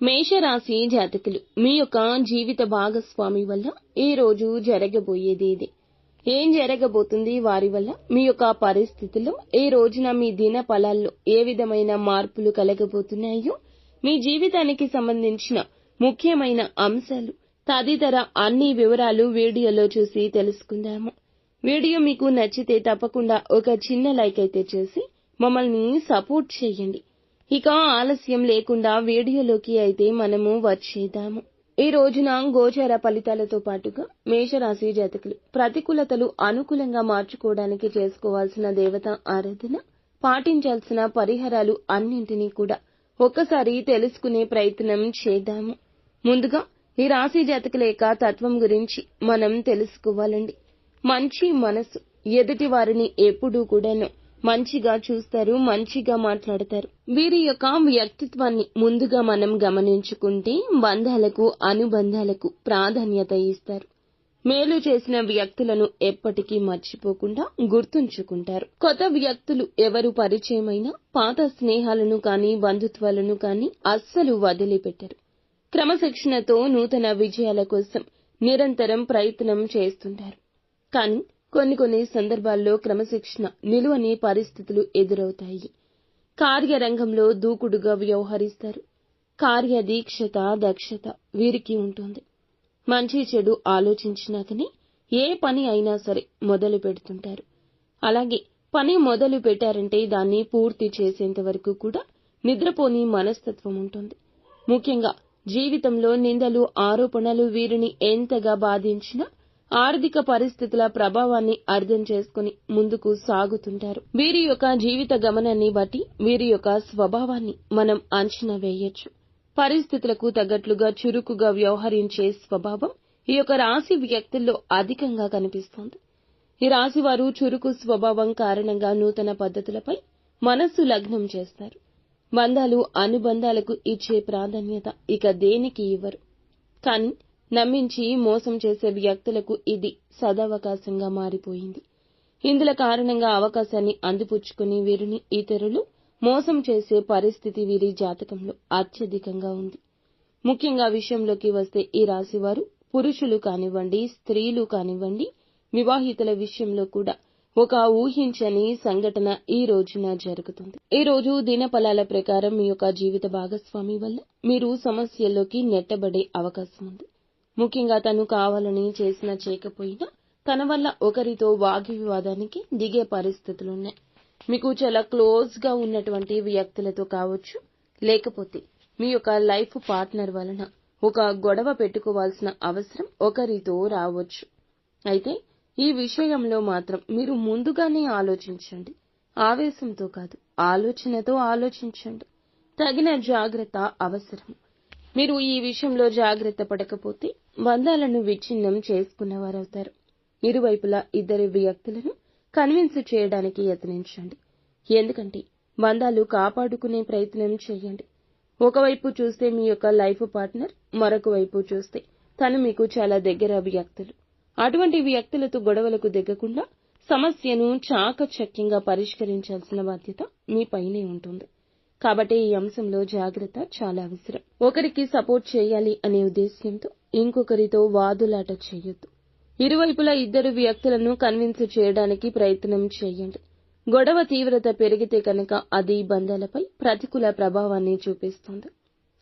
మేషరాశి జాతకులు. మీ యొక్క జీవిత భాగస్వామి వల్ల ఈ రోజు జరగబోయేది ఇది ఏం జరగబోతుంది వారి వల్ల? మీ యొక్క పరిస్థితుల్లో ఈ రోజున మీ దిన ఫలాల్లో ఏ విధమైన మార్పులు కలగబోతున్నాయో? మీ జీవితానికి సంబంధించిన ముఖ్యమైన అంశాలు తదితర అన్ని వివరాలు వీడియోలో చూసి తెలుసుకుందాము. వీడియో మీకు నచ్చితే తప్పకుండా ఒక చిన్న లైక్ అయితే చేసి మమ్మల్ని సపోర్ట్ చేయండి. ఇక ఆలస్యం లేకుండా వీడియోలోకి అయితే మనము వచ్చేద్దాము. ఈ రోజున గోచార ఫలితాలతో పాటుగా మేషరాశి జాతకులు ప్రతికూలతలు అనుకూలంగా మార్చుకోవడానికి చేసుకోవాల్సిన దేవత ఆరాధన పాటించాల్సిన పరిహారాలు అన్నింటినీ కూడా ఒక్కసారి తెలుసుకునే ప్రయత్నం చేద్దాము. ముందుగా ఈ రాశి జాతకుల యొక్క తత్వం గురించి మనం తెలుసుకోవాలండి. మంచి మనసు ఎదుటి వారిని ఎప్పుడూ కూడాను మంచిగా చూస్తారు మంచిగా మాట్లాడతారు. వీరి యొక్క వ్యక్తిత్వాన్ని ముందుగా మనం గమనించుకుంటే బంధాలకు అనుబంధాలకు ప్రాధాన్యత ఇస్తారు. మేలు చేసిన వ్యక్తులను ఎప్పటికీ మర్చిపోకుండా గుర్తుంచుకుంటారు. కొత్త వ్యక్తులు ఎవరు పరిచయమైనా పాత స్నేహాలను కానీ బంధుత్వాలను కానీ అస్సలు వదిలిపెట్టరు. క్రమశిక్షణతో నూతన విజయాల కోసం నిరంతరం ప్రయత్నం చేస్తుంటారు. కానీ కొన్ని కొన్ని సందర్భాల్లో క్రమశిక్షణ నిలువని పరిస్థితులు ఎదురవుతాయి. కార్యరంగంలో దూకుడుగా వ్యవహరిస్తారు. కార్యదీక్షత దక్షత వీరికి ఉంటుంది. మంచి చెడు ఆలోచించినాకనే ఏ పని అయినా సరే మొదలు పెడుతుంటారు. అలాగే పని మొదలు పెట్టారంటే దాన్ని పూర్తి చేసేంత వరకు కూడా నిద్రపోని మనస్తత్వం ఉంటుంది. ముఖ్యంగా జీవితంలో నిందలు ఆరోపణలు వీరిని ఎంతగా బాధించినా ఆర్థిక పరిస్థితుల ప్రభావాన్ని అర్థం చేసుకుని ముందుకు సాగుతుంటారు. వీరి యొక్క జీవిత గమనాన్ని బట్టి వీరి యొక్క స్వభావాన్ని మనం అంచనా వేయొచ్చు. పరిస్థితులకు తగ్గట్లుగా చురుకుగా వ్యవహరించే స్వభావం ఈ యొక్క రాశి వ్యక్తుల్లో అధికంగా కనిపిస్తోంది. ఈ రాశి వారు చురుకు స్వభావం కారణంగా నూతన పద్ధతులపై మనస్సు లగ్నం చేస్తారు. బంధాలు అనుబంధాలకు ఇచ్చే ప్రాధాన్యత ఇక దేనికి ఇవ్వరు. కానీ నమ్మించి మోసం చేసే వ్యక్తులకు ఇది సదవకాశంగా మారిపోయింది. ఇందుల కారణంగా అవకాశాన్ని అందిపుచ్చుకుని వీరిని ఇతరులు మోసం చేసే పరిస్థితి వీరి జాతకంలో అత్యధికంగా ఉంది. ముఖ్యంగా విషయంలోకి వస్తే ఈ రాశివారు పురుషులు కానివ్వండి స్త్రీలు కానివ్వండి వివాహితుల విషయంలో కూడా ఒక ఊహించని సంఘటన ఈ రోజున జరుగుతుంది. ఈ రోజు దినఫలాల ప్రకారం మీ యొక్క జీవిత భాగస్వామి వల్ల మీరు సమస్యల్లోకి నెట్టబడే అవకాశం ఉంది. ముఖ్యంగా తను కావాలని చేసినా చేయకపోయినా తన వల్ల ఒకరితో వాగ్వివాదానికి దిగే పరిస్థితులున్నాయి మీకు చాలా క్లోజ్గా ఉన్నటువంటి వ్యక్తులతో కావచ్చు లేకపోతే మీ యొక్క లైఫ్ పార్ట్నర్ వలన ఒక గొడవ పెట్టుకోవాల్సిన అవసరం ఒకరితో రావచ్చు. అయితే ఈ విషయంలో మాత్రం మీరు ముందుగానే ఆలోచించండి. ఆవేశంతో కాదు ఆలోచనతో ఆలోచించండి. తగిన జాగ్రత్త అవసరం. మీరు ఈ విషయంలో జాగ్రత్త పడకపోతే బంధాలను విచ్ఛిన్నం చేసుకున్నవారవుతారు. ఇరువైపులా ఇద్దరు వ్యక్తులను కన్విన్స్ చేయడానికి యత్నించండి. ఎందుకంటే బంధాలు కాపాడుకునే ప్రయత్నం చేయండి. ఒకవైపు చూస్తే మీ యొక్క లైఫ్ పార్ట్నర్ మరొక వైపు చూస్తే తను మీకు చాలా దగ్గర వ్యక్తులు. అటువంటి వ్యక్తులతో గొడవలకు దిగకుండా సమస్యను చాకచక్యంగా పరిష్కరించాల్సిన బాధ్యత మీ పైనే ఉంటుంది. కాబట్టి ఈ అంశంలో జాగ్రత్త చాలా అవసరం. ఒకరికి సపోర్ట్ చేయాలి అనే ఉద్దేశ్యంతో ఇంకొకరితో వాదులాట చేయొద్దు. ఇరువైపులా ఇద్దరు వ్యక్తులను కన్విన్స్ చేయడానికి ప్రయత్నం చేయండి. గొడవ తీవ్రత పెరిగితే కనుక అది బంధాలపై ప్రతికూల ప్రభావాన్ని చూపిస్తుంది.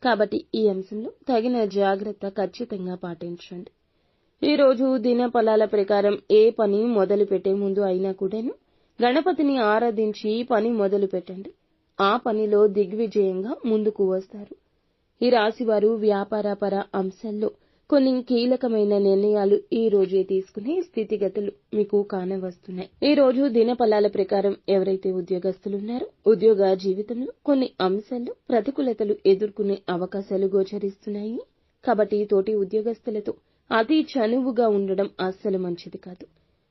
కాబట్టి ఈ అంశంలో తగిన జాగ్రత్త ఖచ్చితంగా పాటించండి. ఈ రోజు దిన ప్రకారం ఏ పని మొదలుపెట్టే ముందు అయినా కూడాను గణపతిని ఆరాధించి పని మొదలు పెట్టండి ఆ పనిలో దిగ్విజయంగా ముందుకు వస్తారు. ఈ రాశివారు వ్యాపారపర అంశాల్లో కొన్ని కీలకమైన నిర్ణయాలు ఈ రోజే తీసుకునే స్థితిగతులు మీకు కానవస్తున్నాయి. ఈ రోజు దినఫలాల ప్రకారం ఎవరైతే ఉద్యోగస్తులున్నారో ఉద్యోగ జీవితంలో కొన్ని అంశాల్లో ప్రతికూలతలు ఎదుర్కొనే అవకాశాలు గోచరిస్తున్నాయి. కాబట్టి తోటి ఉద్యోగస్తులతో అతి చనువుగా ఉండడం అస్సలు మంచిది కాదు.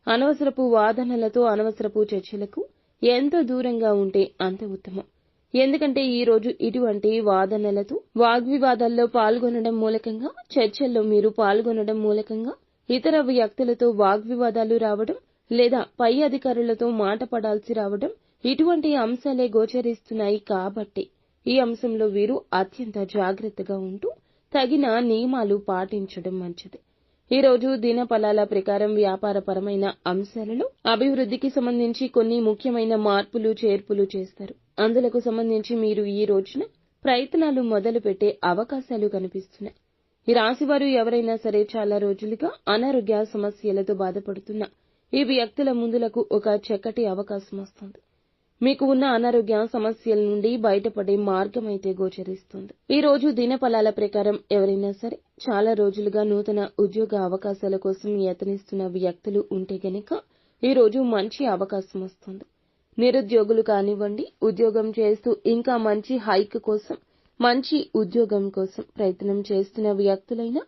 అనవసరపు వాదనలతో అనవసరపు చర్చలకు ఎంత దూరంగా ఉంటే అంత ఉత్తమం. ఎందుకంటే ఈ రోజు ఇటువంటి వాదనలతో వాగ్వివాదాల్లో పాల్గొనడం మూలకంగా చర్చల్లో మీరు పాల్గొనడం మూలకంగా ఇతర వ్యక్తులతో వాగ్వివాదాలు రావడం లేదా పై అధికారులతో మాట పడాల్సి రావడం ఇటువంటి అంశాలే గోచరిస్తున్నాయి కాబట్టి ఈ అంశంలో వీరు అత్యంత జాగ్రత్తగా ఉంటూ తగిన నియమాలు పాటించడం మంచిది. ఈ రోజు దినఫలాల ప్రకారం వ్యాపారపరమైన అంశాలలో అభివృద్ధికి సంబంధించి కొన్ని ముఖ్యమైన మార్పులు చేర్పులు చేస్తారు. అందులకు సంబంధించి మీరు ఈ రోజున ప్రయత్నాలు మొదలుపెట్టే అవకాశాలు కనిపిస్తున్నాయి. ఈ రాశివారు ఎవరైనా సరే చాలా రోజులుగా అనారోగ్య సమస్యలతో బాధపడుతున్న ఈ వ్యక్తుల ముందులకు ఒక చక్కటి అవకాశం వస్తుంది. మీకు ఉన్న అనారోగ్య సమస్యల నుండి బయటపడే మార్గం అయితే గోచరిస్తుంది. ఈ రోజు దినఫలాల ప్రకారం ఎవరైనా సరే చాలా రోజులుగా నూతన ఉద్యోగ అవకాశాల కోసం యత్నిస్తున్న వ్యక్తులు ఉంటే గనక ఈ రోజు మంచి అవకాశం వస్తుంది. నిరుద్యోగులు కానివ్వండి ఉద్యోగం చేస్తూ ఇంకా మంచి హైక్ కోసం మంచి ఉద్యోగం కోసం ప్రయత్నం చేస్తున్న వ్యక్తులైనా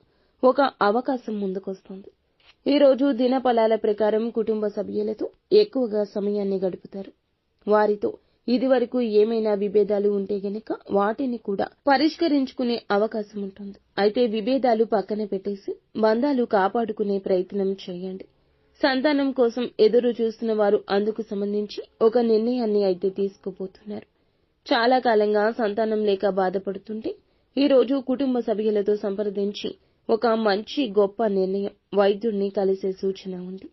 ఒక అవకాశం ముందుకొస్తుంది. ఈ రోజు ప్రకారం కుటుంబ సభ్యులతో ఎక్కువగా సమయాన్ని గడుపుతారు. వారితో ఇదివరకు ఏమైనా విభేదాలు ఉంటే గనక వాటిని కూడా పరిష్కరించుకునే అవకాశం ఉంటుంది. అయితే విభేదాలు పక్కన పెట్టేసి బంధాలు కాపాడుకునే ప్రయత్నం చేయండి. సంతానం కోసం ఎదురు చూస్తున్న వారు అందుకు సంబంధించి ఒక నిర్ణయాన్ని అయితే తీసుకుపోతున్నారు. చాలా కాలంగా సంతానం లేక బాధపడుతుంటే ఈరోజు కుటుంబ సభ్యులతో సంప్రదించి ఒక మంచి గొప్ప నిర్ణయం వైద్యుడిని కలిసే సూచన ఉంది.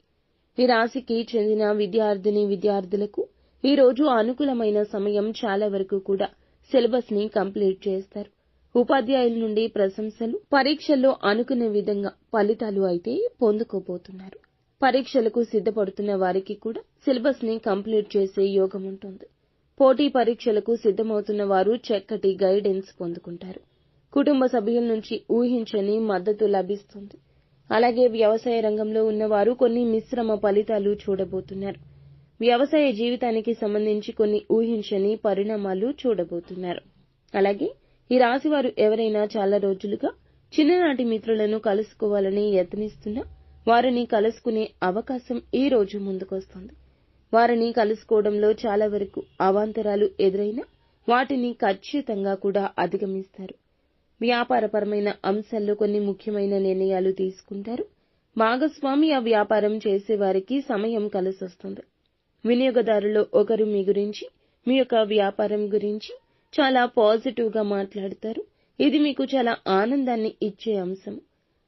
ఈ రాశికి చెందిన విద్యార్థిని విద్యార్థులకు ఈ రోజు అనుకూలమైన సమయం చాలా వరకు కూడా సిలబస్ని కంప్లీట్ చేస్తారు. ఉపాధ్యాయుల నుండి ప్రశంసలు పరీక్షల్లో అనుకునే విధంగా ఫలితాలు అయితే పొందుకోబోతున్నారు. పరీక్షలకు సిద్ధపడుతున్న వారికి కూడా సిలబస్ని కంప్లీట్ చేసే యోగం ఉంటుంది. పోటీ పరీక్షలకు సిద్ధమవుతున్న వారు చక్కటి గైడెన్స్ పొందుకుంటారు. కుటుంబ సభ్యుల నుంచి ఊహించని మద్దతు లభిస్తుంది. అలాగే వ్యవసాయ రంగంలో ఉన్నవారు కొన్ని మిశ్రమ ఫలితాలు చూడబోతున్నారు. వ్యవసాయ జీవితానికి సంబంధించి కొన్ని ఊహించని పరిణామాలు చూడబోతున్నారు. అలాగే ఈ రాశివారు ఎవరైనా చాలా రోజులుగా చిన్ననాటి మిత్రులను కలుసుకోవాలని యత్నిస్తున్నా వారిని కలుసుకునే అవకాశం ఈ రోజు ముందుకొస్తుంది. వారిని కలుసుకోవడంలో చాలా వరకు అవాంతరాలు ఎదురైనా వాటిని ఖచ్చితంగా కూడా అధిగమిస్తారు. వ్యాపారపరమైన అంశాల్లో కొన్ని ముఖ్యమైన నిర్ణయాలు తీసుకుంటారు. భాగస్వామి ఆ వ్యాపారం చేసేవారికి సమయం కలిసొస్తుంది. వినియోగదారులో ఒకరు మీ గురించి మీ యొక్క వ్యాపారం గురించి చాలా పాజిటివ్గా మాట్లాడతారు. ఇది మీకు చాలా ఆనందాన్ని ఇచ్చే అంశం.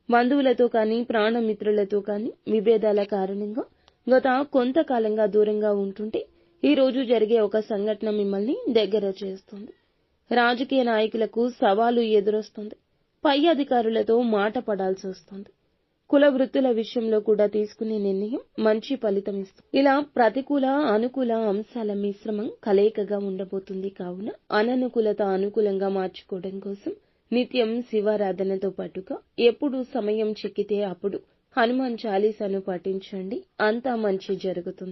బంధువులతో కానీ ప్రాణమిత్రులతో కానీ విభేదాల కారణంగా గత కొంతకాలంగా దూరంగా ఉంటుంటే ఈ రోజు జరిగే ఒక సంఘటన మిమ్మల్ని దగ్గర చేస్తుంది. రాజకీయ నాయకులకు సవాలు ఎదురొస్తుంది. పై అధికారులతో మాట పడాల్సి వస్తుంది. కుల వృత్తుల విషయంలో కూడా తీసుకునే నిర్ణయం మంచి ఫలితం ఇస్తుంది. ఇలా ప్రతికూల అనుకూల అంశాల మిశ్రమం కలయికగా ఉండబోతుంది కావున అననుకూలత అనుకూలంగా మార్చుకోవడం కోసం నిత్యం శివారాధనతో పాటుగా ఎప్పుడు సమయం చిక్కితే అప్పుడు హనుమాన్ చాలీసాను పఠించండి అంతా మంచి జరుగుతుంది.